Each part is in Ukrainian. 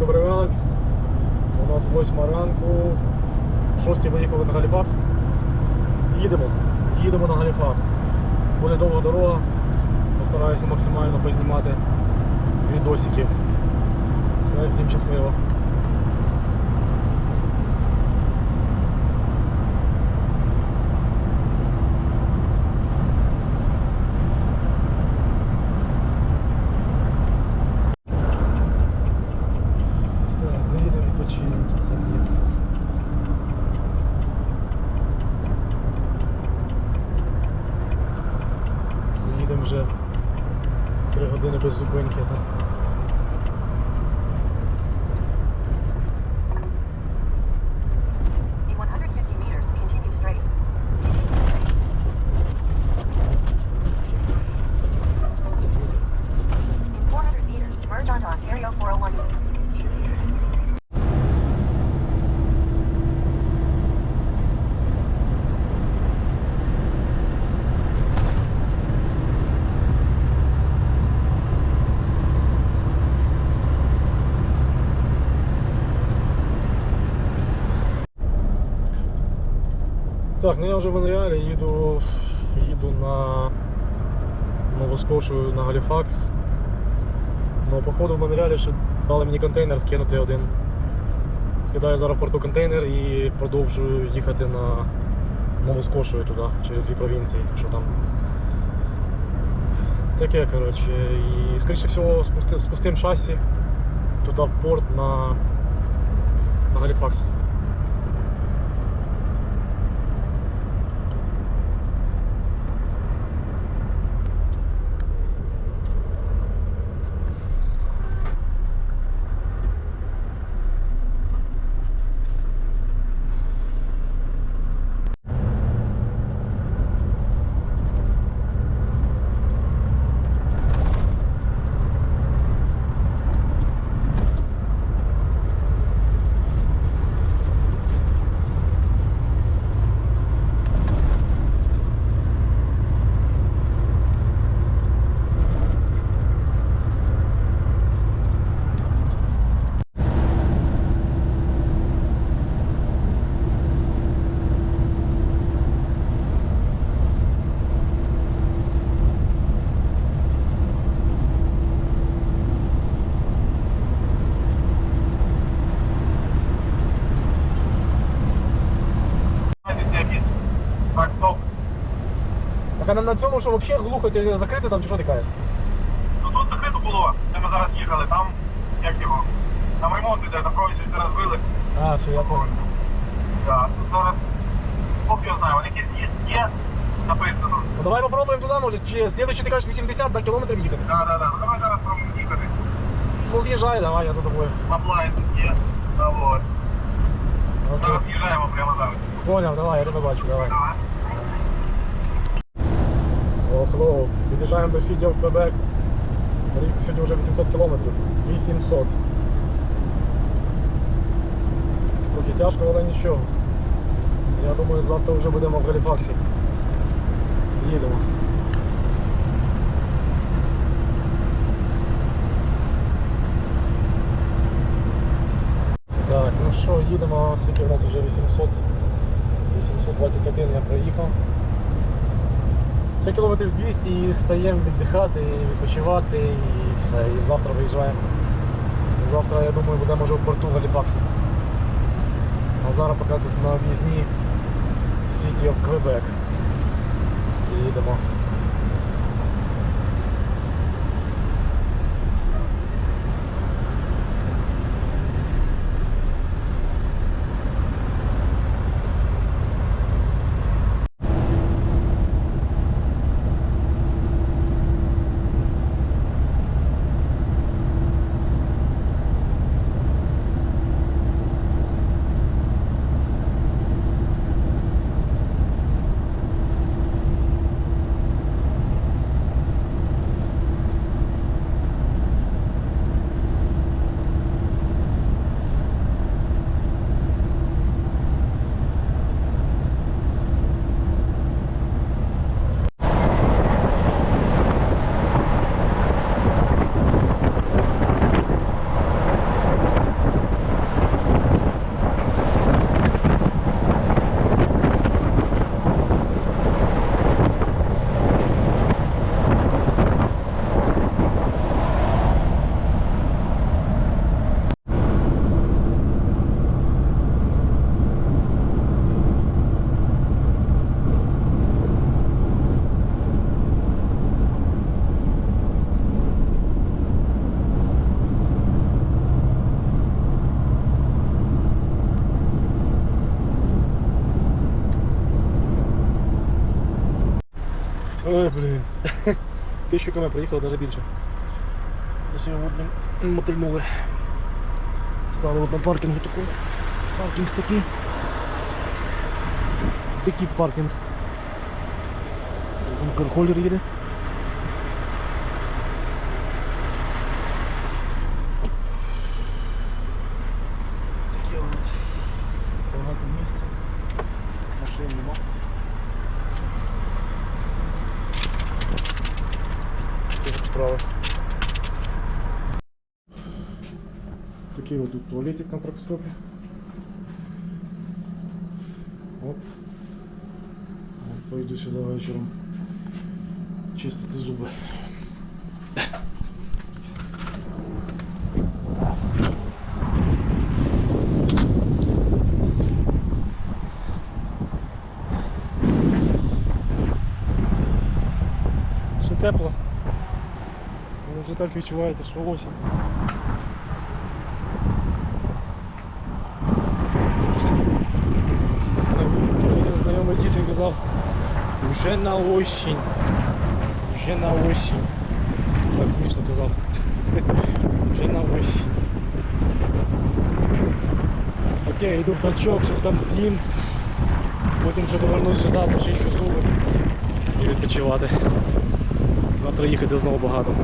добрий ранок. У нас 8 ранку. В 6 виїхали на Галіфакс. Їдемо. Їдемо на Галіфакс. Буде довга дорога. Постараюся максимально познімати відосики. Все, всім щасливо. Ну я вже в Монреалі їду, їду на Новоскошу на Галіфакс. Ну, походу в Монреалі ще дали мені контейнер скинути один. Скидаю зараз в порту контейнер і продовжую їхати на Новоскошу туди, через дві провінції, що там. Таке, коротше. І скоріше всього спусти, спустим шасі туди в порт на, на Галіфакс. Так, стоп. Так а на, на цьому, що взагалі глухо ти закрито там чи що ти кажеш? Ну тут закрито було, де ми зараз їхали, там, як його, там ремонт іде, там провід щось розбили. А, все, я понял. Так, тут зараз, Бог його знає, вони якісь є, є написано. Ну давай попробуємо туди, може, чи слідуючи ти кажеш 80 на кілометр їхати. Так, так, так, давай зараз пробуємо їхати. Ну з'їжджай, давай, я за тобою. Лаплайн тут є. Та вот. Окей. Зараз їжджаємо прямо зараз. Поняв, давай, я тебе бачу, давай. Давай. Хлоу. Під'їжджаємо до Сіді в Квебек. Рік сьогодні вже 800 кілометрів. 800. Трохи тяжко, але нічого. Я думаю, завтра вже будемо в Галіфаксі. Їдемо. Так, ну що, їдемо, скільки в нас вже 800. 821 я проїхав. Ще кілометрів 200 і стаємо віддихати, і відпочивати і все. І завтра виїжджаємо. І завтра, я думаю, будемо вже в порту Галіфаксу. А зараз поки тут на об'їзні City of Quebec. І їдемо. Ой, блін. Тисячу км приїхали, навіть більше. За сьогодні мотильнули. Стали от на паркінгу такого. Паркінг такий. Такий паркінг. Там їде. Туалетик на тракстопі. Оп. От, Пойду сюди вечором чистити зуби. Ще тепло. Але вже так відчувається, що осінь. Один знайомий дітей казав, вже на осінь. Вже на осінь. Так смішно казав. Вже на осінь. Окей, йду в танчок, щось там з'їм. Потім вже повернусь сюди, почищу зуби і відпочивати. Завтра їхати знову багато.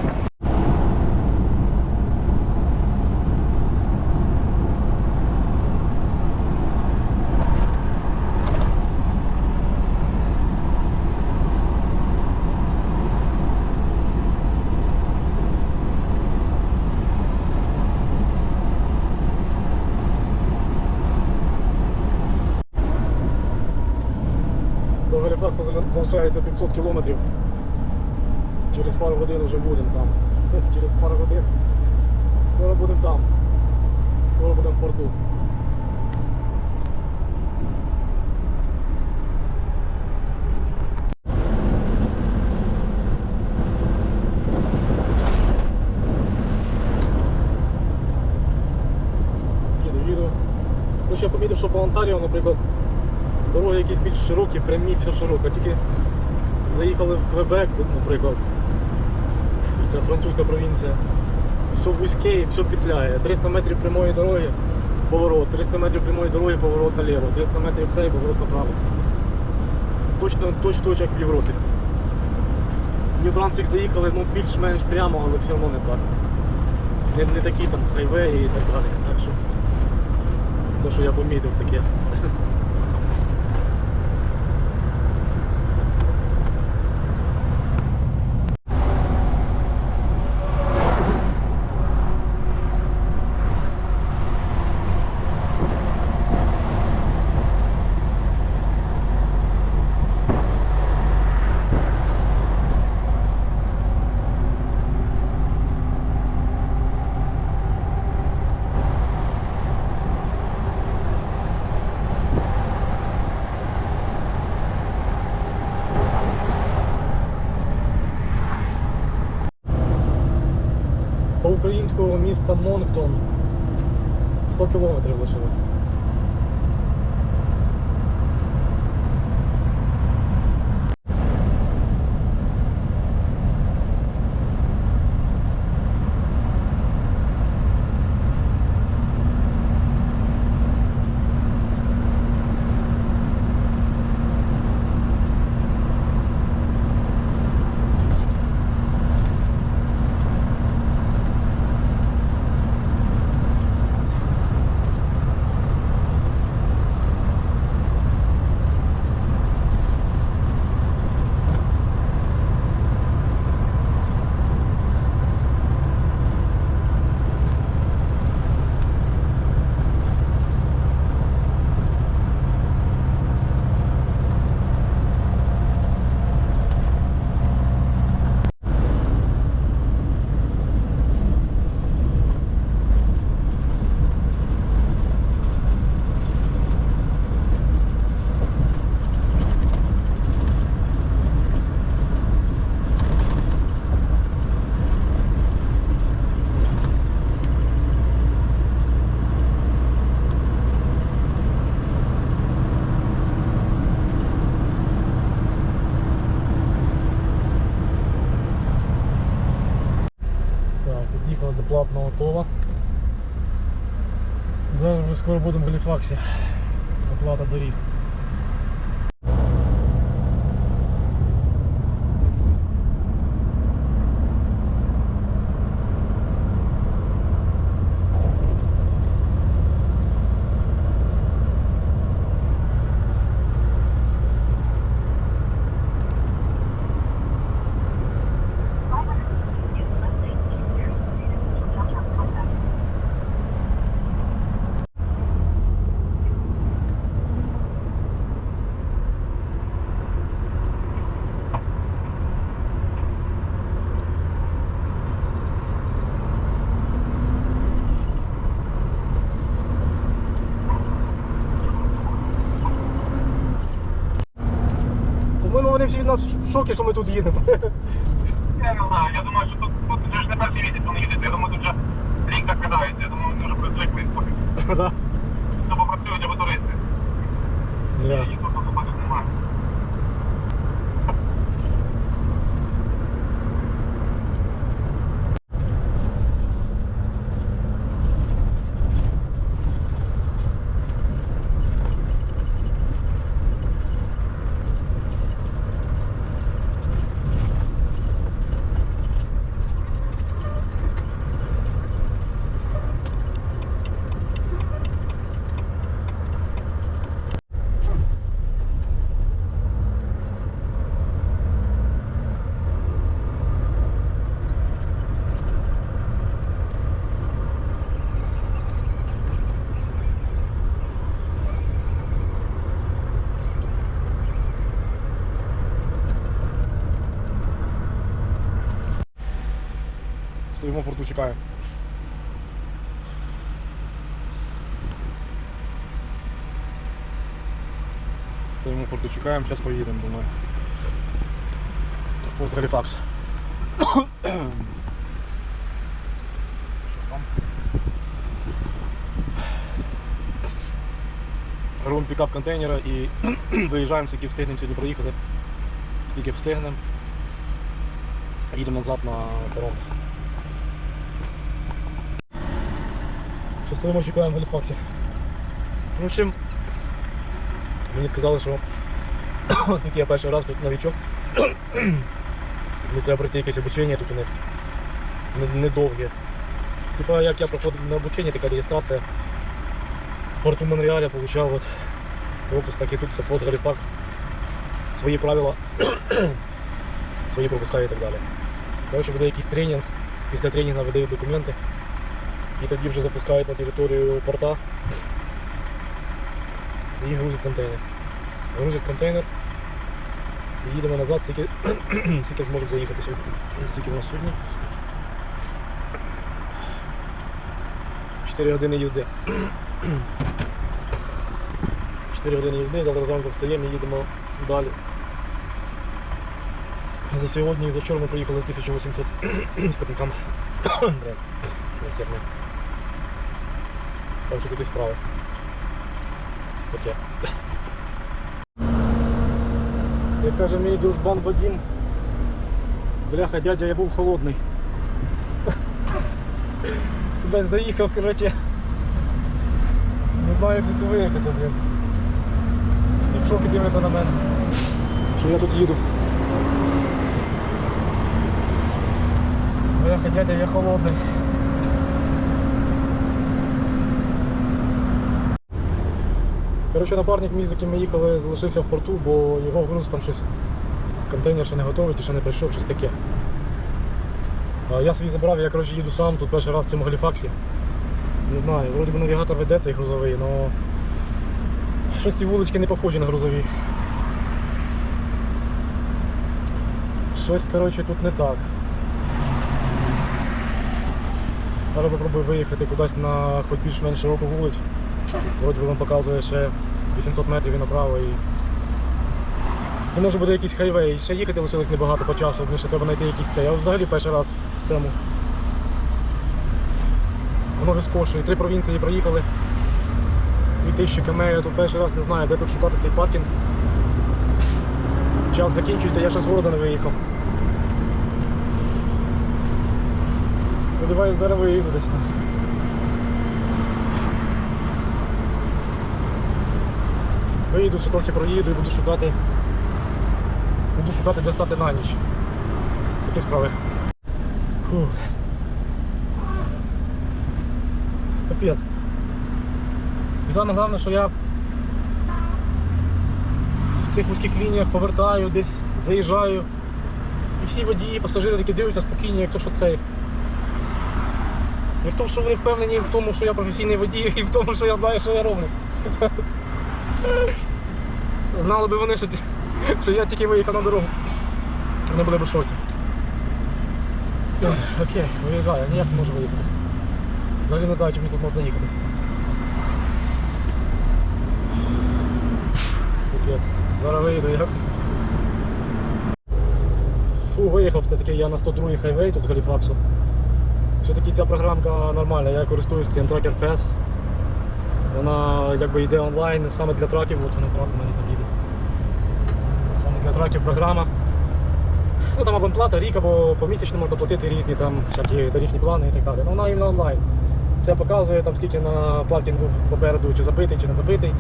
Галіфакса залишається 500 кілометрів. Через пару годин вже будемо там. Через пару годин. Скоро будемо там. Скоро будемо в порту. Їду. Ну, помітив, що по Онтаріо, наприклад, дороги якісь більш широкі, прямі, все широко. Тільки заїхали в Квебек, наприклад. Це французька провінція. Все вузьке і все петляє. 300 метрів прямої дороги, поворот, 300 метрів прямої дороги, поворот наліво, 300 метрів цей, поворот направо. Точно, точно, точно як в Європі. Нью-Брансвік заїхали ну, більш-менш прямо, але все одно не так. Не, не такі там хайвеї і так далі. Так що, то, що я помітив таке. До міста готова. Зараз вже скоро будемо в Галіфаксі. Оплата доріг. Вони всі від нас в шокі, що ми тут їдемо. Я не знаю, я думаю, що тут, тут вже ж не перший місяць вони їдуть. Я думаю, тут вже рік так кидається. Я думаю, вони вже привикли в порту, чекаємо. Стоїмо в порту, чекаємо, зараз поїдемо, думаю. Порт Галіфакс. Робимо пікап контейнера і виїжджаємо, скільки встигнемо сьогодні проїхати. Стільки встигнемо. Їдемо назад на Торонто. Що стоїмо чекаємо в Галіфаксі. В общем, мені сказали, що оскільки я перший раз тут новичок, мені треба пройти якесь обучення тут у них не- недовге. Типа як я проходив на обучення, така реєстрація в порту Монреаля получав от пропуск, так і тут все фото Галіфакс. Свої правила, свої пропуска і так далі. Коротше, буде якийсь тренінг, після тренінгу видають документи. І тоді вже запускають на територію порта і грузять контейнер. Грузять контейнер і їдемо назад, скільки, скільки зможемо заїхати сьогодні. Скільки у нас сьогодні. 4 години їзди. 4 години їзди, завтра зранку встаємо і їдемо далі. За сьогодні і за вчора ми проїхали 1800 з копійками. Блін, херня. Так що такі справи. Таке. Як каже мій дружбан Вадим, бляха, дядя, я був холодний. Десь доїхав, коротше. Не знаю, як звідти виїхати, блін. Всі в шокі дивляться на мене. Що я тут їду. Бляха, дядя, я холодний. Коротше, напарник мій, з яким ми їхали, залишився в порту, бо його груз там щось. Контейнер ще не готовий, чи ще не прийшов, щось таке. Я свій забрав, я коротше, їду сам тут перший раз в цьому Галіфаксі. Не знаю, вроді би навігатор веде цей грузовий, але щось ці вулички не похожі на грузові. Щось коротше, тут не так. Зараз попробую виїхати кудись на хоч більш-менш широку вулицю. Вроді би він показує ще 800 метрів і направо і. І може буде якийсь хайвей. Ще їхати лишилось небагато по часу, мені ще треба знайти якийсь цей. Я взагалі перший раз в цьому. Воно скошує. Три провінції проїхали. 2000 км, я тут перший раз не знаю, де тут шукати цей паркінг. Час закінчується, я ще з города не виїхав. Сподіваюсь, зараз виїду десь. Виїду, ще трохи проїду і буду шукати. Буду шукати, де стати на ніч. Такі справи. Фух. Капець. І саме головне, що я в цих вузьких лініях повертаю, десь заїжджаю. І всі водії, пасажири такі дивляться спокійні, як то, що цей. Як то, що вони впевнені в тому, що я професійний водій, і в тому, що я знаю, що я роблю. Знали би вони, що, що я тільки виїхав на дорогу. Вони були б в шоці. Окей, виїжджаю, я ніяк не можу виїхати. Взагалі не знаю, чи мені тут можна їхати. Капець. Зараз виїду якось. Фу, виїхав все-таки я на 102-й хайвей тут з Галіфаксу. Все-таки ця програмка нормальна, я користуюсь цим Tracker Pass. Вона якби йде онлайн саме для траків, от вона правда в мене там їде. Саме для траків програма. Ну там абонплата, рік або помісячно можна платити різні там всякі тарифні плани і так далі. Ну вона іменно онлайн. Все показує там скільки на паркінгу попереду, чи забитий, чи не забитий.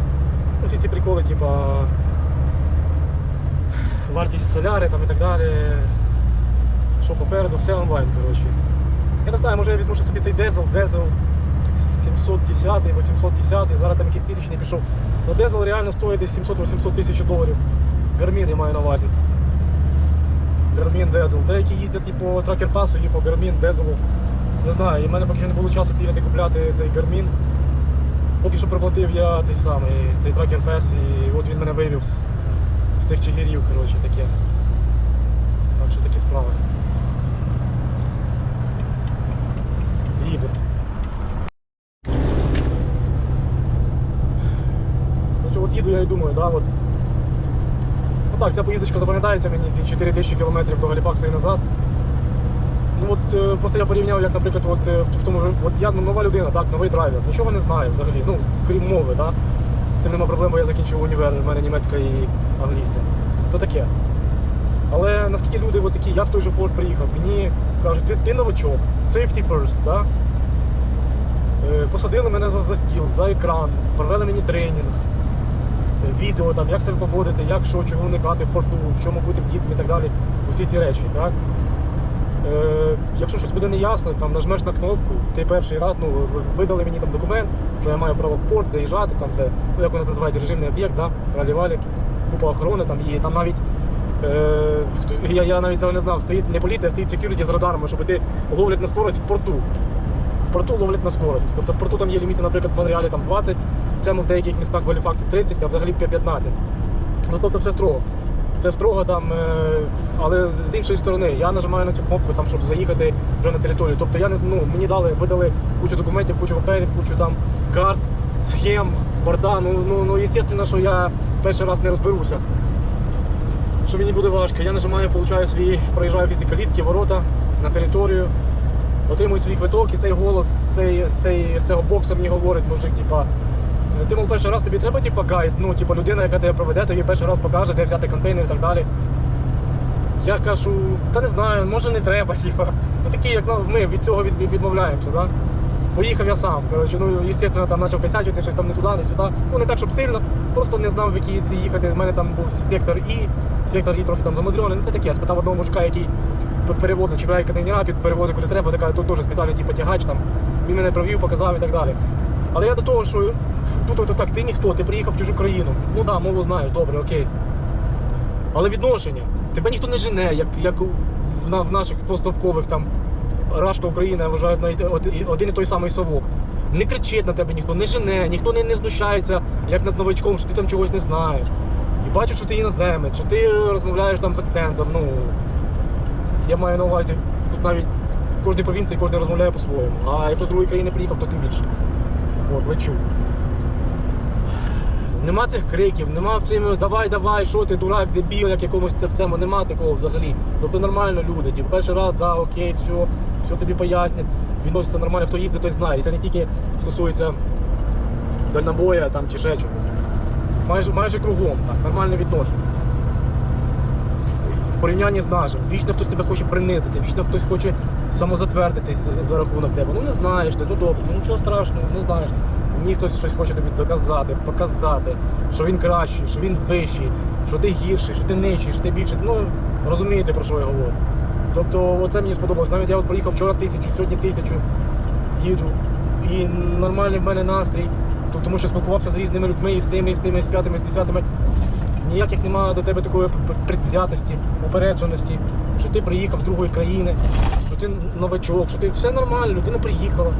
Ну, всі ці приколи, типа вартість соляри там і так далі. Що попереду, все онлайн, коротше. Я не знаю, може я візьму собі цей дезел, дезел 710, 810, зараз там якийсь тисячний пішов. Но дезел реально стоїть десь 700-800 тисяч доларів. Гармін я маю на увазі. Гармін дезел. Деякі їздять і по тракер пасу, і по Гармін дезелу. Не знаю, і в мене поки що не було часу бігати купляти цей Гармін. Поки що проплатив я цей самий, цей тракер пес, і от він мене вивів з, з тих чигирів, коротше, таке. Так що такі справи. Їду. От їду я і думаю, да, от. Так, ця поїздочка запам'ятається мені, ці 4 тисячі кілометрів до Галіфакса і назад. Ну от е, просто я порівняв, як, наприклад, от, е, в тому ж, от я ну, нова людина, так, новий драйвер, нічого не знаю взагалі, ну, крім мови, да. З цим нема проблем, бо я закінчив універ, в мене німецька і англійська. То таке. Але наскільки люди от такі, я в той же порт приїхав, мені кажуть, ти, ти новачок, safety first, да? Е, посадили мене за, за стіл, за екран, провели мені тренінг, відео, там, як себе поводити, як що, чого уникати в порту, в чому бути дітям і так далі. Усі ці речі. Так? Е, якщо щось буде неясно, там нажмеш на кнопку, ти перший раз ну, видали мені там документ, що я маю право в порт заїжджати, там це, ну як у нас називається, режимний об'єкт, да? ралі-валі, купа охорони там є, там навіть. Е, я, я навіть цього не знав, стоїть не поліція, а стоїть security з радарами, щоб ти ловлять на скорость в порту. Порту ловлять на скорость. Тобто в порту там є ліміти, наприклад, в Монреалі там 20, в цьому в деяких містах в Галіфаксі 30, а взагалі 15. Ну тобто все строго. Це строго там, е, але з іншої сторони, я нажимаю на цю кнопку, там, щоб заїхати вже на територію. Тобто я ну, мені дали, видали кучу документів, кучу паперів, кучу там карт, схем, борта. Ну, ну, ну, звісно, що я перший раз не розберуся. Що мені буде важко. Я нажимаю, получаю свій, проїжджаю всі калітки, ворота на територію, отримую свій квиток, і цей голос цей, цей, з цього боксу мені говорить, мужик, типа. Ти мов перший раз тобі треба типа гайд, ну типа людина, яка тебе проведе, тобі перший раз покаже, де взяти контейнер і так далі. Я кажу, та не знаю, може не треба, типа. Ну такі, як ну, ми від цього від, від- відмовляємося, да? Поїхав я сам. Коротше, ну, звісно, там почав косячити, щось там не туди, не сюди. Ну не так, щоб сильно, просто не знав, в які ці їхати. У мене там був сектор І, сектор І трохи там замудрьоний. Ну це таке. Я спитав одного мужика, який п- перевозить, чіпляє контейнера, під перевозить, куди треба, така тут дуже спеціальний типу, тягач там. Він мене провів, показав і так далі. Але я до того, що тут так, ти ніхто, ти приїхав в чужу країну. Ну так, да, мову знаєш, добре, окей. Але відношення, тебе ніхто не жене, як, як в, в наших поставкових там Рашка Україна вважають на один, один і той самий совок. Не кричить на тебе ніхто, не жене, ніхто не, не знущається, як над новачком, що ти там чогось не знаєш. І бачиш, що ти іноземець, що ти розмовляєш там з акцентом. Ну, я маю на увазі, тут навіть в кожній провінції кожен розмовляє по-своєму. А якщо з другої країни приїхав, то тим більше. От, лечу. Нема цих криків, нема в цьому давай, давай, що ти, дурак, дебіл, як якомусь в цьому, нема такого взагалі. Тобто нормально люди. Типу, перший раз, да, окей, все, все тобі пояснять, відноситься нормально, хто їздить, той знає. І це не тільки стосується дальнобоя там, чи ще чогось. Майже, майже кругом, так, нормальне відношення. Порівнянні з нашим. Вічно хтось тебе хоче принизити, вічно хтось хоче самозатвердитись за, за рахунок тебе. Ну не знаєш ти, ну добре, ну нічого страшного, не знаєш. Мені хтось щось хоче тобі доказати, показати, що він кращий, що він вищий, що ти гірший, що ти нижчий, що ти більший. Ну розумієте про що я говорю. Тобто, оце мені сподобалось. Навіть я от приїхав вчора тисячу, сьогодні тисячу їду. І нормальний в мене настрій. Тому що спілкувався з різними людьми, і з тими, і з тими, і з п'ятими, і з десятими. Ніяких немає до тебе такої предвзятості, упередженості, що ти приїхав з другої країни, що ти новачок, що ти все нормально, людина приїхала.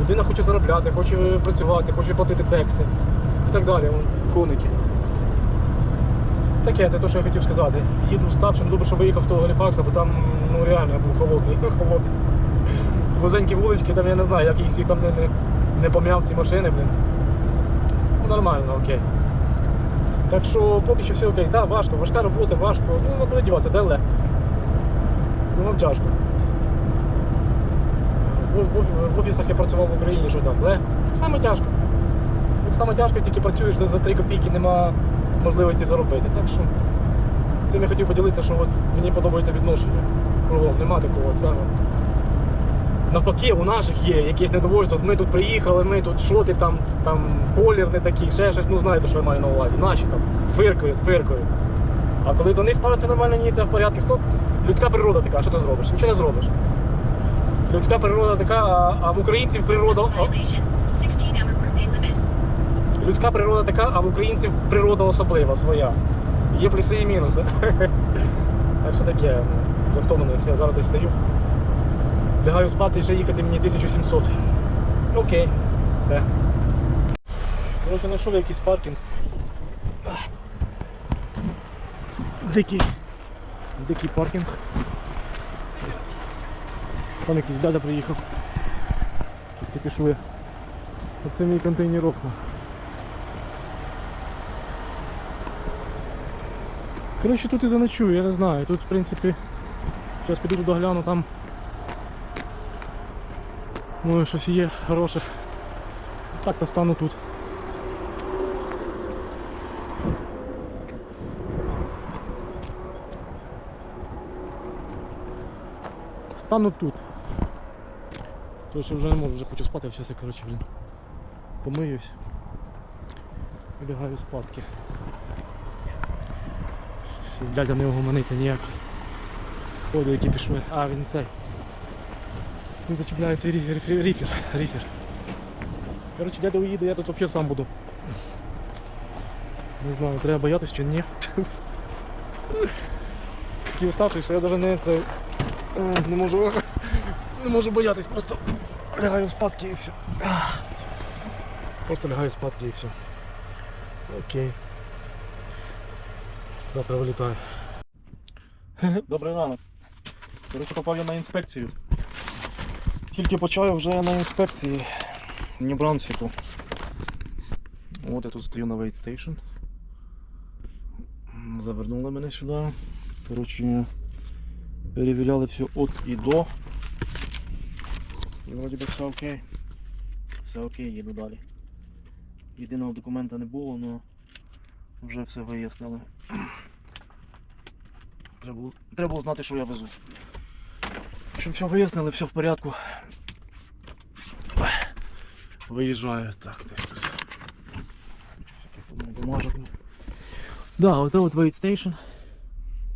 Людина хоче заробляти, хоче працювати, хоче платити текси і так далі. Коники. Таке, це те, що я хотів сказати. Їду уставшим, добре, що виїхав з того Галіфакса, бо там ну реально був холодний. холодний. Вузенькі вулички, там я не знаю, як їх всіх там не, не, не пом'яв ці машини, блін. Ну нормально, окей. Так що поки що все окей. Так, важко, важка робота, важко. Ну, ну куди діватися, де легко. Ну, вам тяжко. В, в, в офісах я працював в Україні, що там, легко. Так само тяжко. Так само тяжко, тільки працюєш за, за 3 копійки, нема можливості заробити. Так що цим я хотів поділитися, що от мені подобається відношення. Кругом, нема такого цього. Навпаки, у наших є якесь недовольство. От Ми тут приїхали, ми тут що ти там, там колір не такий, ще щось, ну знаєте, що я маю на увазі. Наші там фиркають, фиркають. А коли до них ставиться нормально, ні, це в порядку, то людська природа така, що ти зробиш? Нічого не зробиш. Людська природа така, а, а в українців природа. о- Violation. 16 hour workday limit. Людська природа така, а в українців природа особлива своя. Є плюси і мінуси. Так що таке, вже втомлений, все, зараз десь стою. Лягаю спати і ще їхати мені 1700. Окей, все. Коротше, знайшов якийсь паркінг. Дикий. Дикий паркінг. Там якийсь дядя приїхав. Щось таке шує. Оце мій контейнер окна. Коротше, тут і заночую, я не знаю. Тут, в принципі, зараз піду туди гляну, там може щось є хороше. Так то стану тут. Стану тут. Тому що вже не можу, вже хочу спати, зараз я коротше, блін, помиюсь. І лягаю спадки. Дядя не угомониться ніяк. Ходи, які пішли. А, він цей. Він зачіпляє цей ріфер, ріфер, ріфер. Коротше, дядя уїде, я тут взагалі сам буду. Не знаю, треба боятися чи ні. Такий уставший, що я навіть не це. е, Не можу. Не можу боятись, просто лягаю спадки і все. Просто лягаю спадки і все. Окей. Завтра вилітаю. Добрий ранок. Коротше, попав я на інспекцію. Тільки почав вже на інспекції в Нью-Брансвіку. От я тут стою на Station. Завернули мене сюди. Коротше, перевіряли все от і до. І вроді би все окей. Все окей, їду далі. Єдиного документа не було, але вже все вияснили. Треба було, треба було знати, що я везу. Общем, все вияснили, все в порядку. Виїжджаю. Так, бумажок. Да, оце от Wait Station.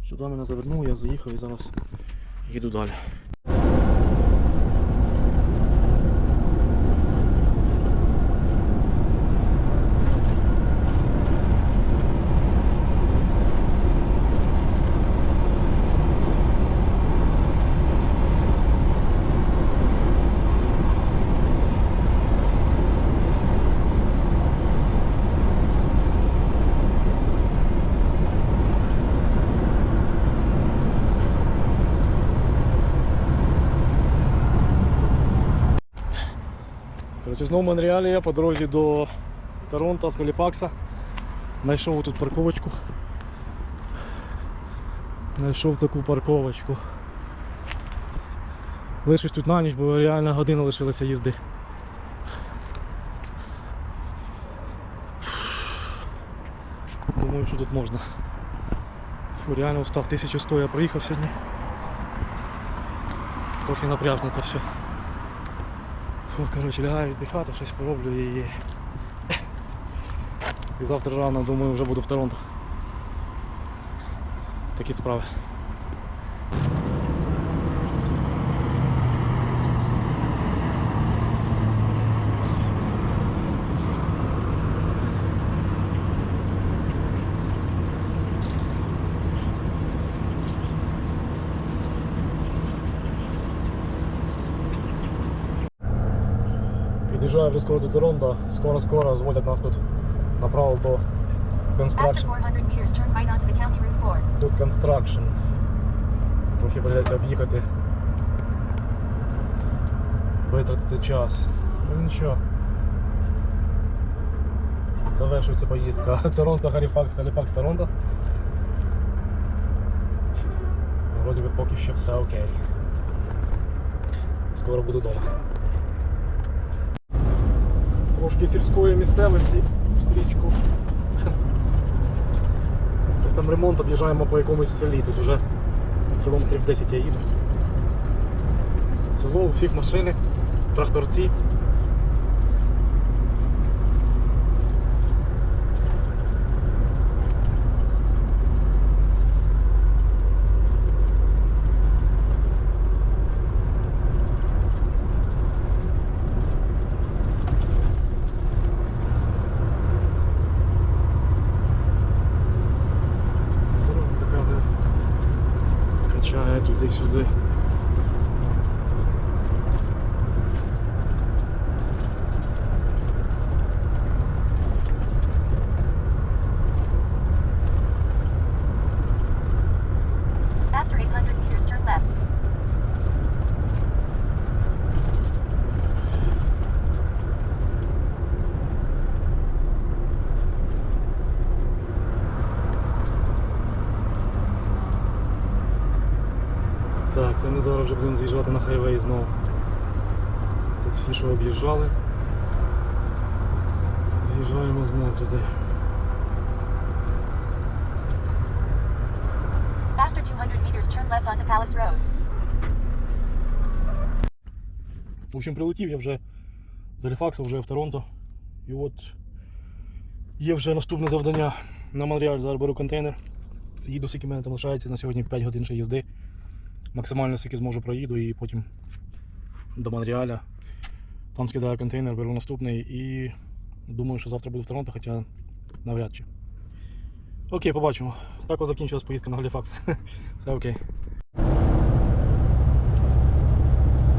Сюди мене завернув, я заїхав і зараз їду далі. Коротше, знову в Монреалі я по дорозі до Торонто з Галіфакса. Знайшов тут парковочку. Знайшов таку парковочку. Лишусь тут на ніч, бо реально година лишилася їзди. Думаю, що тут можна. Фу, Реально встав 1100 я проїхав сьогодні. трохи напряжно це все. Фу, коротше, лягаю віддихати, щось пороблю і. І завтра рано, думаю, вже буду в Торонто. Такі справи. Під'їжджаю вже скоро до Торонто, скоро-скоро зводять нас тут направо After Construction. 400 meters, turn right onto the County Route 4. Тут Construction. Трохи придеться об'їхати. Витратити час. Ну нічого. Завершується поїздка. Торонто, Халіфакс, Халіфакс, Торонто. Вроді би поки що все окей. Скоро буду вдома. Трошки сільської місцевості в стрічку. Там ремонт об'їжджаємо по якомусь селі. Тут вже кілометрів 10 я їду. Село, у всіх машини, тракторці. geçirdi. Вже будемо з'їжджати на хайвей знову. Це всі, що об'їжджали. З'їжджаємо знову туди. After 200 meters, turn left onto Palace Road. В общем, прилетів я вже з Галіфакса, вже в Торонто. І от є вже наступне завдання на Монреаль. Зараз беру контейнер. Їду, скільки мене там лишається на сьогодні 5 годин ще їзди. Максимально скільки зможу проїду і потім до Монреаля. Там скидаю контейнер, беру наступний і думаю, що завтра буду в Торонто, хоча навряд чи. Окей, побачимо. Так ось закінчилась поїздка на Галіфакс. Все окей.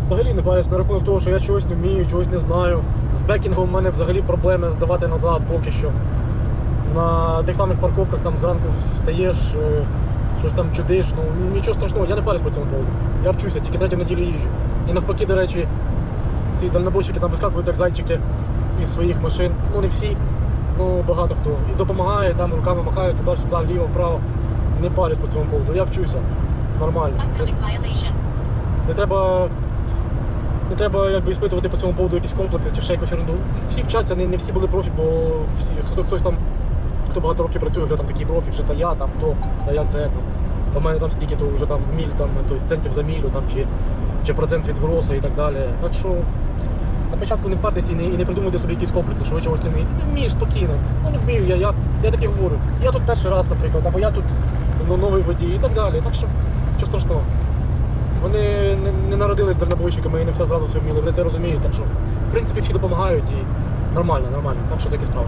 Взагалі не парюсь на рахунок того, що я чогось не вмію, чогось не знаю. З бекінгом в мене взагалі проблеми здавати назад поки що. На тих самих парковках там зранку встаєш, е, щось там чудиш, ну нічого страшного, я не парюсь по цьому поводу. Я вчуся, тільки третю неділю їжджу. І навпаки, до речі, ці дальнобойщики там вискакують як зайчики із своїх машин. Ну не всі, ну багато хто. І допомагає, там руками махають туди-сюди, ліво, вправо. Не парюсь по цьому поводу. Я вчуся. Нормально. Не треба. Не треба якби іспитувати по цьому поводу якісь комплекси чи ще якусь ерунду. Всі вчаться, не, не всі були профі, бо всі, хто, хтось там, хто багато років працює, вже там такий профі, вже та я, там, то, та я це. То. То в мене там стільки, то вже там міль, там, тобто центів за мілю, там, чи, чи процент від гроса і так далі. Так що на початку не партися і не, і не придумуйте собі якісь комплекси, що ви чогось не вмієте. Ти вмієш спокійно. Ну не вмію, я, я, я таки говорю. Я тут перший раз, наприклад, або я тут ну, новий водій і так далі. Так що, що страшного. Вони не, не народились дальнобойщиками і не все зразу все вміли, вони це розуміють. Так що, в принципі, всі допомагають і нормально, нормально. Так що такі справи.